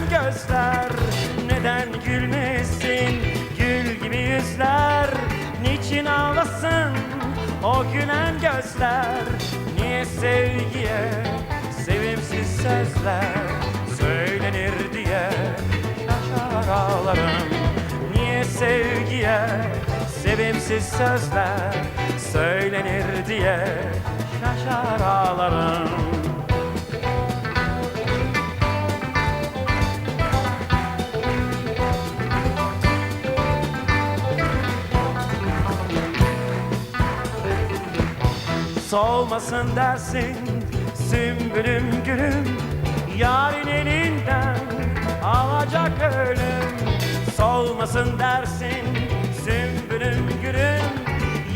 gülen gözler Neden gülmesin? Gül gibi yüzler Niçin ağlasın? O gülen gözler Niye sevgiye sevimsiz sözler Söylenir diye? Yaşar ağlarım Niye sevgiye sevimsiz sözler Söylenir diye? Şaşar ağlarım. Solmasın dersin? Sümbülüm gülüm Yarın elinden alacak ölüm. Solmasın dersin sümbülüm gülüm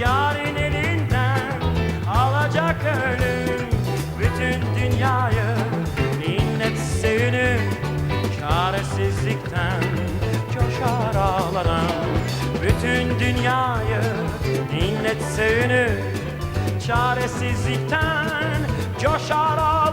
Yarın elinden alacak ölüm. Bütün dünyayı inletse ünüm Çaresizlikten coşar ağlarım Bütün dünyayı inletse ünüm Çaresizlikten coşar ağlarım